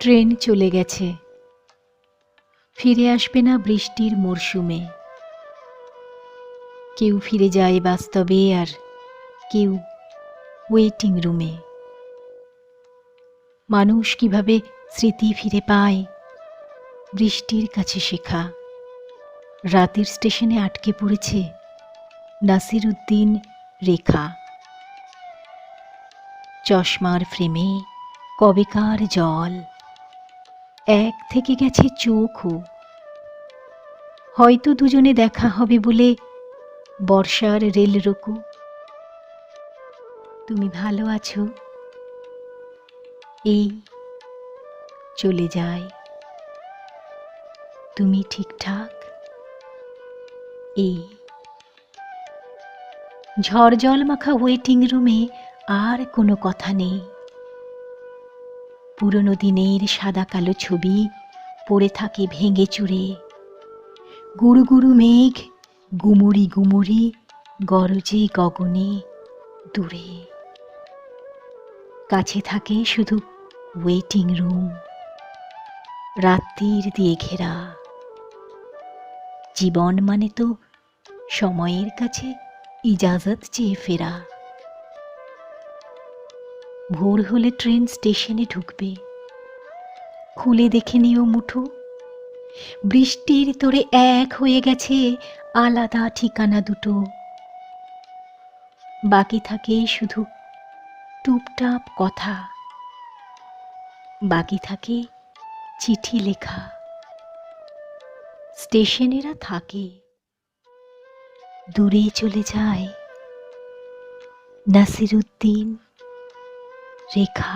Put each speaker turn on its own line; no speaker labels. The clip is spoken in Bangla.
ট্রেন চলে গেছে। ফিরে আসবে না বৃষ্টির মরশুমে। কেউ ফিরে যায় বাস্তবে আর কেউ ওয়েটিং রুমে মানুষ কীভাবে স্মৃতি ফিরে পায়? বৃষ্টির কাছে শেখা। রাতের স্টেশনে আটকে পড়েছে নাসির উদ্দিন রেখা। চশমার ফ্রেমে কবেকার জল। এক থেকে গেছে চোখও হয়তো দুজনে দেখা হবে বলে বর্ষার রেল রোকু। তুমি ভালো আছো? এই চলে যায়। তুমি ঠিকঠাক? এই। ঝড় জল মাখা ওয়েটিং রুমে আর কোনো কথা নেই। পুরনো দিনের সাদা কালো ছবি পড়ে থাকে ভেঙে চুরে। গুরু গুরু মেঘ গুমুরি গুমুরি গরজে গগনে দূরে। কাছে থাকে শুধু ওয়েটিং রুম রাত্রির দিয়ে ঘেরা। জীবন মানে তো সময়ের কাছে ইজাজত চেয়ে ফেরা। ভোর হলে ট্রেন স্টেশনে ঢুকবে। খুলে দেখে নিও মুঠো। বৃষ্টির তোরে এক হয়ে গেছে আলাদা ঠিকানা দুটো। বাকি থাকে শুধু টুপটাপ কথা। বাকি থাকে চিঠি লেখা। স্টেশনেরা থাকে। দূরে চলে যায় নাসিরুদ্দিন। রেখা